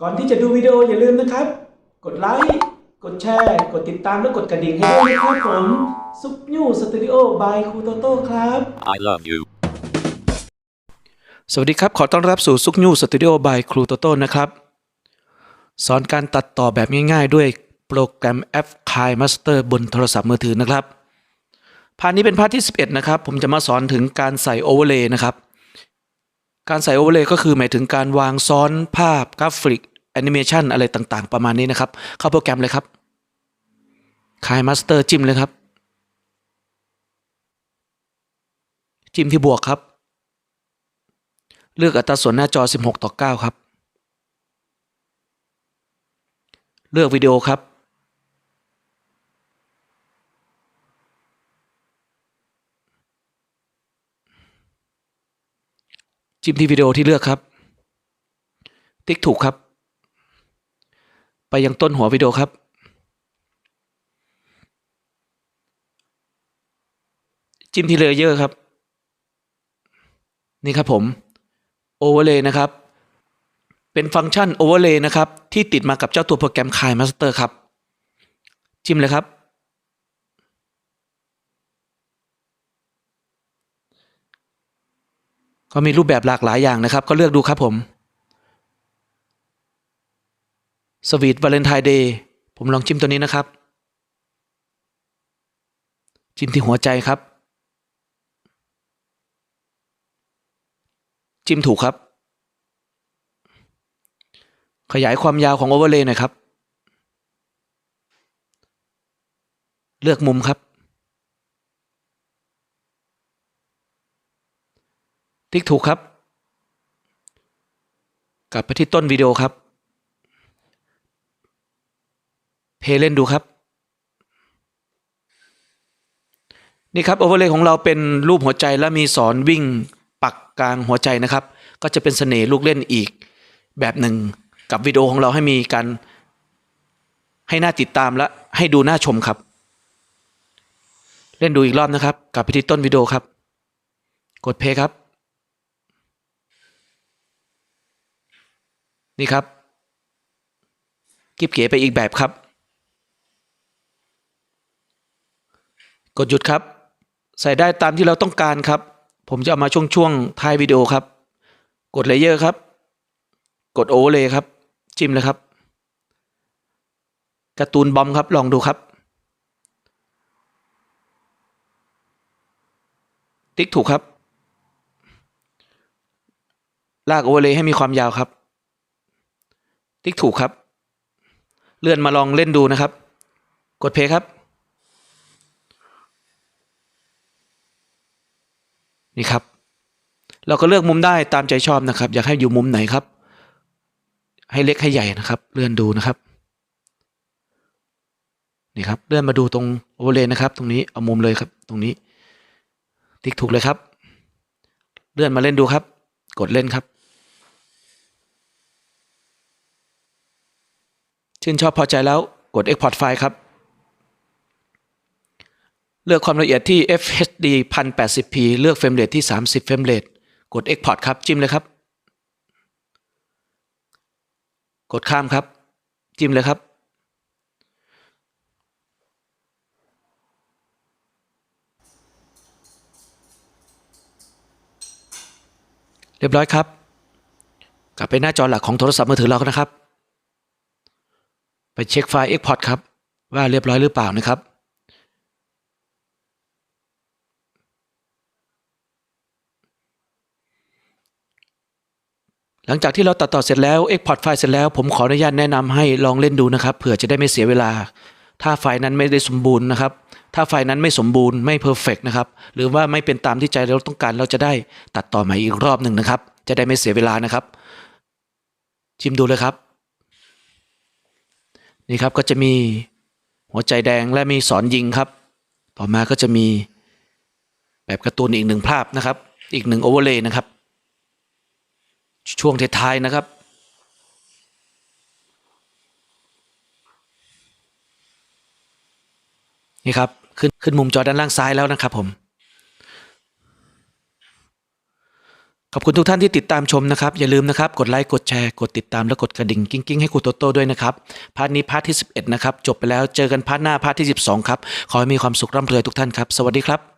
ก่อนที่จะดูวิดีโออย่าลืมนะครับ กดไลค์ กดแชร์ กดติดตามและกดกระดิ่งให้ด้วยนะครับผม ซุปยูสตูดิโอบายครูโตโต้ครับ I love you. สวัสดีครับ ขอต้อนรับสู่ซุกยูสตูดิโอบายครูโตโต้นะครับ สอนการตัดต่อแบบง่ายๆ ด้วย โปรแกรมแอป KiMaster บนโทรศัพท์มือถือนะครับพาร์ทนี้เป็นพาร์ทที่ 11 นะครับ ผมจะมาสอนถึงการใส่โอเวอร์เลย์นะครับ การใส่โอเวอร์เลย์ก็คือหมายถึงการวางซ้อนภาพกราฟิกแอนิเมชันอะไรต่างๆ ประมาณนี้นะครับ เข้าโปรแกรมเลยครับ KiMaster จิ้มเลยครับ จิ้มที่บวกครับ เลือกอัตราส่วนหน้าจอ 16 ต่อ 9 ครับ เลือกวิดีโอครับ จิ้มที่วิดีโอที่เลือกครับ ติ๊กถูกครับ ไปยังต้นหัววิดีโอครับ จิ้มที่เลเยอร์ครับ นี่ครับผม Overlay นะครับ เป็นฟังก์ชัน Overlay นะครับ ที่ติดมากับเจ้าตัวโปรแกรม KiMaster ครับ จิ้มเลยครับ ก็มีรูปแบบหลากหลายอย่างนะครับ ก็เลือกดูครับผมสวีทวาเลนไทน์เดย์ผมลองจิ้มตัวนี้นะครับ จิ้มที่หัวใจครับ จิ้มถูกครับ ขยายความยาวของโอเวอร์เลย์หน่อยครับ เลือกมุมครับ ติ๊กถูกครับ กลับไปที่ต้นวิดีโอครับ เพลย์เล่นดูครับ นี่ครับโอเวอร์เลย์ของเราเป็นรูปหัวใจและมีสอนวิ่งปักกลางหัวใจนะครับ ก็จะเป็นเสน่ห์ลูกเล่นอีกแบบหนึ่งกับวิดีโอของเราให้มีการให้หน่าติดตามและให้ดูน่าชมครับ เล่นดูอีกรอบนะครับ กลับไปที่ต้นวิดีโอครับ กดเพลย์ครับ นี่ครับกิบเก๋ไปอีกแบบครับ กดหยุดครับ ใส่ได้ตามที่เราต้องการครับ ผมจะเอามาช่วงช่วงท้ายวิดีโอครับ กดเลเยอร์ครับ กดโอเลยครับ จิ้มเลยครับการ์ตูนบอมครับลองดูครับติ๊กถูกครับ ลากโอเวอร์เลยให้มีความยาวครับ ติ๊กถูกครับ เลื่อนมาลองเล่นดูนะครับ กดเพย์ครับ นี่ครับ เราก็เลือกมุมได้ตามใจชอบนะครับ อยากให้อยู่มุมไหนครับ ให้เล็กให้ใหญ่นะครับ เลื่อนดูนะครับนี่ครับเลื่อนมาดูตรงโอเวอร์เลยนะครับ ตรงนี้เอามุมเลยครับ ตรงนี้ ติ๊กถูกเลยครับ เลื่อนมาเล่นดูครับ กดเล่นครับ ชื่นชอบพอใจแล้วกด Export ไฟล์ครับ เลือกความละเอียดที่ FHD 1080p เลือกเฟรมเรทที่ 30 เฟรมเรทกด Export ครับ จิ้มเลยครับ กดข้ามครับ จิ้มเลยครับ เรียบร้อยครับ กลับไปหน้าจอหลักของโทรศัพท์มือถือเรานะครับ ไปเช็คไฟล์ Export ครับ ว่าเรียบร้อยหรือเปล่านะครับ หลังจากที่เราตัดต่อเสร็จแล้ว Export ไฟล์เสร็จแล้ว ผมขออนุญาตแนะนำให้ลองเล่นดูนะครับเผื่อจะได้ไม่เสียเวลา ถ้าไฟล์นั้นไม่ได้สมบูรณ์นะครับ ถ้าไฟล์นั้นไม่สมบูรณ์ไม่เพอร์เฟกนะครับ หรือว่าไม่เป็นตามที่ใจเราต้องการเราจะได้ตัดต่อใหม่อีกรอบหนึ่งนะครับ จะได้ไม่เสียเวลานะครับ ชิมดูเลยครับ นี่ครับก็จะมีหัวใจแดงและมีสอนยิงครับ ต่อมาก็จะมีแบบการ์ตูนอีกหนึ่งภาพนะครับ อีกหนึ่งโอเวอร์เลย์นะครับ ช่วงท้ายๆนะครับนี่ครับขึ้นขึ้นมุมจอด้านล่างซ้ายแล้วนะครับผม ขอบคุณทุกท่านที่ติดตามชมนะครับ อย่าลืมนะครับ กดไลค์ กดแชร์ กดติดตาม และกดกระดิ่งกิ้งกิ้งให้ครูโตโต้ด้วยนะครับ พาร์ทนี้พาร์ทที่ 11 นะครับ จบไปแล้ว เจอกันพาร์ทหน้าพาร์ทที่ 12 ครับ ขอให้มีความสุขร่ำรวยทุกท่านครับ สวัสดีครับ